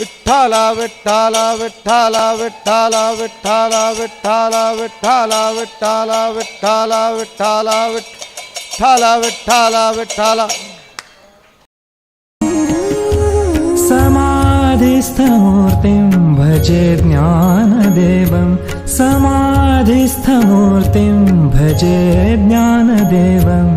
विठ्ठला विठ्ठला विठ्ठला विठ्ठला विठ्ठला विठ्ठला विठ्ठला विठ्ठला विठ्ठला विठ्ठला विठ्ठला विठ्ठला विठ्ठला समाधिस्थमूर्तिं भजे ज्ञानदेवं समाधिस्थमूर्तिं भजे ज्ञानदेवम्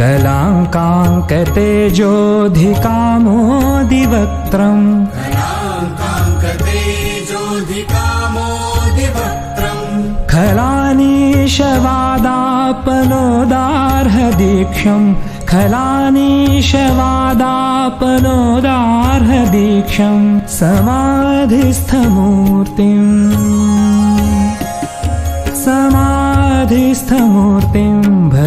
कलाङ्काङ्कतेजोऽधिकामोदिवक्त्रम् खलानीशवादापनोदार्हदीक्षम् खलानीशवादापनोदार्हदीक्षम् समाधिस्थमूर्तिम्। समाधिस्थमूर्तिं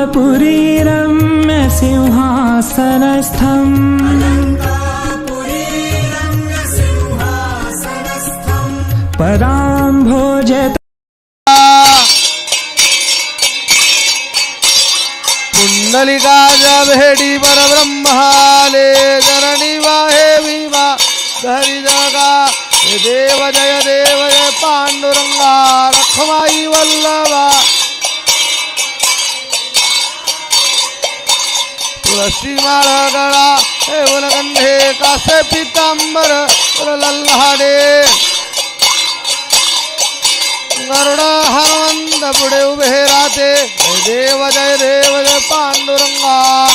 अलङ्कापुरी रम्यसिंहासनस्थम् परां भोजत पुण्डलिकाजा भेडी परब्रह्माले वा वाहे विमा धरि जगा देव जय देव जय पांडुरंगा रखमाई वल्लभा। तुळशी माळ गळा हे वनगंधे कासे पितांबर लल्हाडे गरुडा हनुमंत पुढे उभे राहते. जय देव जय देव जय पांडुरंगा.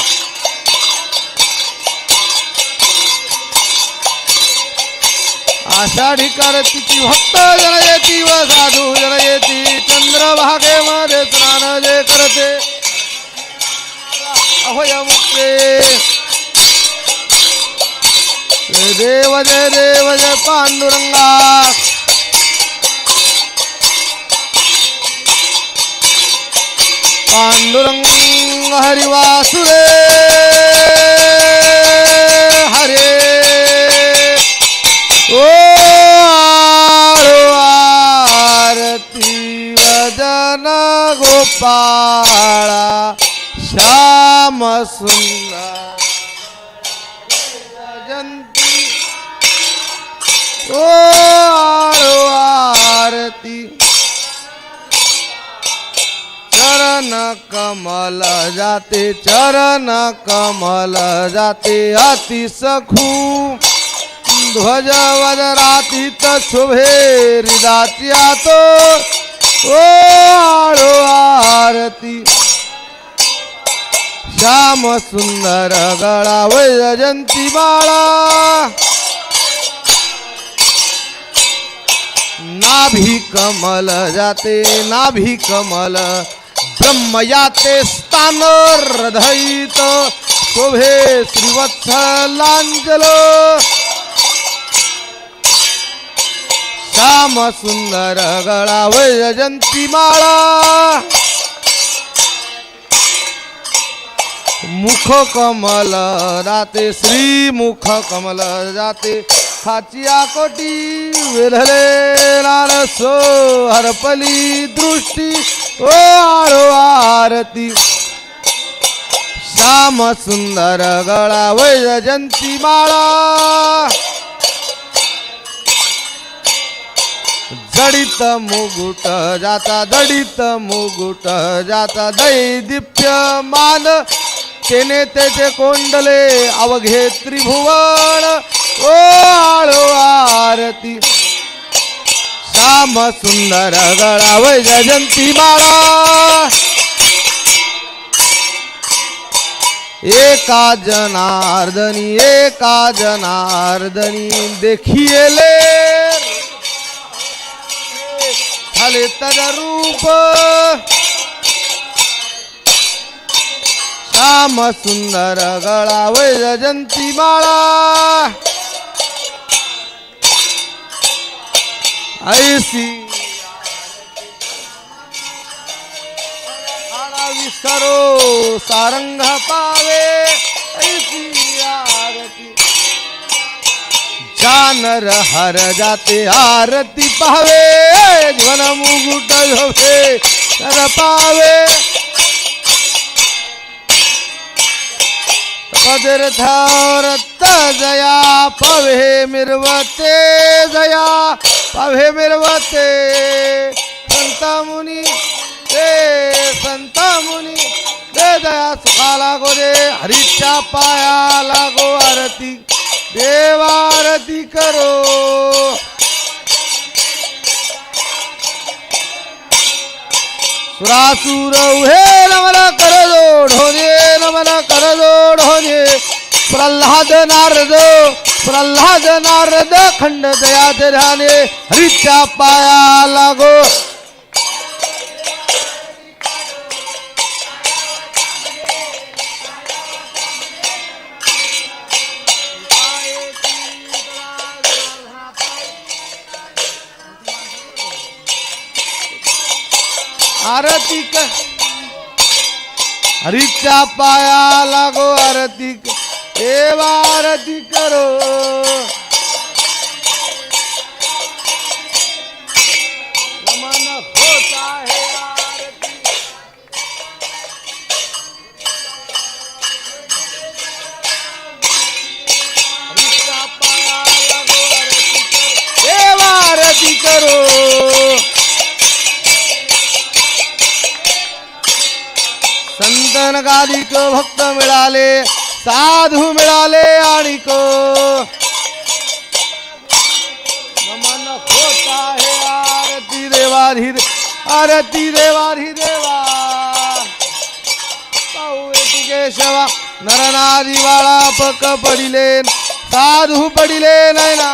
आषाढी कार्तिकी भक्त जन येती व साधू जन येती. चंद्रभागेमध्ये स्नान जे करते. अभय मुक्ते जय देव जय देव जय पांडुरंगा। पांडुरंग हरिवासुरे। हरे। सुंदर। जयंती ओ आरती। चरण कमल जाते चरण कमल जाते अति सखू। ध्वज वजराती शुभे हृदाची तो ओ आरती। श्याम सुंदर गळा वैजयंती बाळा नाभी कमल जाते नाभी कमल ब्रह्म याते स्थान हृदयित शोभे श्रीवत्सलांजल श्याम सुंदर गळा वैजयंती माळा मुख कमल जाते श्री मुख कमल जाते खाचिया कोटी विरले लाल सो हरपली दृष्टी ओ आरो आरती। श्याम सुंदर गळा वैजयंती माळा। जडित मुगुट जाता दडित मुगुट जाता दैदिप्य मान केने त्याचे कोंडले अवघे त्रिभुवन ओ आळो आरती. श्याम सुंदर गळा जयंती माळा एका जनार्दनी एका जनार्दनी देखिएले झाले तद रूप. श्याम सुंदर गळा वैजयंती माळा. ऐसी माळा विसरो सारंग पावे ऐसी आरती. जानर हर जाते आरती पावे जीवन मुगुट झोपे तर पावे. पदर्थावरत जया पवे मिरवते जया पवे मिरवते। संत मुनी ते संत मुनी दे दया सुखा लागो दे हरीच्या पाया लागो आरती देवारती करो। सुरासुर हे नमन कर जोडोने। प्रल्हाद नारद प्रल्हाद नारद, खंड दया ध्याने हरीच्या पाया लागो। आरती क हरीच्या पाया लागो आरती क- देवा आरती करो. नमन होता है देवा आरती करो. संतन भक्त मिळाले. साधू मिळाले आणि को। नमन होत आहे आरती देवाधी आरती देवाधी देवा पाहू येती केशवा नरनादी बाळा पक पडिले साधू पडिले नैना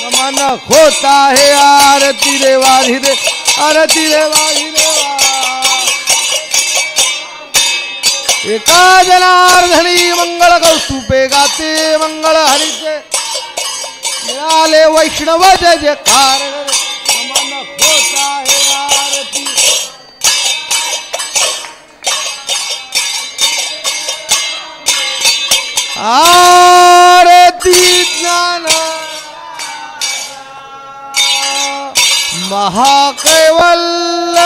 नमन होत आहे आरती देवाधी दे आरती देवाधी देवा एका जनार्धनी मंगळ कौस्तुपे गाते मंगळ हरीचे मिळाले वैष्णव जय जयकार आरती. आरती ज्ञान. महाकैवल्य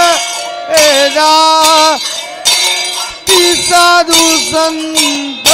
एदा ती साधू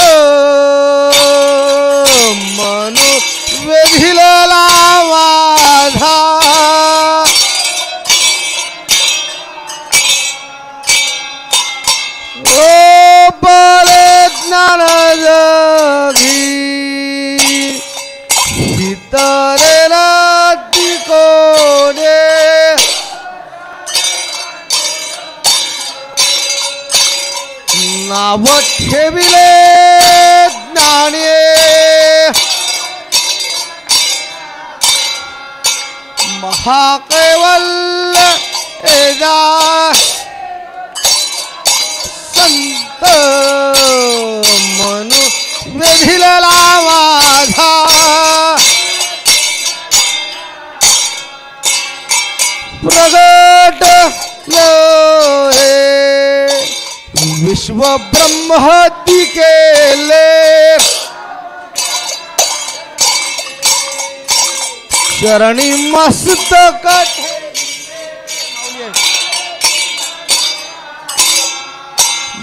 नाव ठेविले ज्ञाने. महाकैवल्य एजा संत मनु वेधिलला माझा. प्रगट हे विश्व ब्रह्मती केले शरणी मस्तक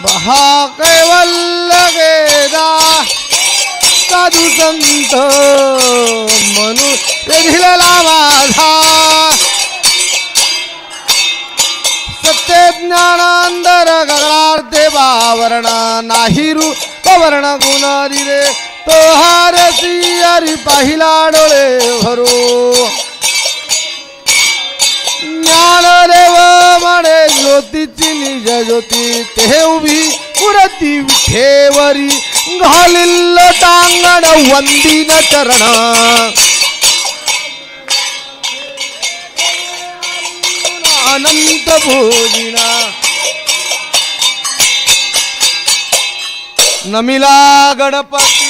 महाकैवल्य गेदा साधू संत मनुष्य वेधिलला माझा सत्य ज्ञानांतर गगनार्थे बावरण नाही रूप वर्ण गुण दिले तो हारसी हरी पाहिला डोळे भरू ज्ञानदेव म्हणे ज्योतीची निज ज्योती ते उभी पुरती विठेवरी घालिल्ल टांगण वंदीन चरण अनंत भोजिना नमिला गणपती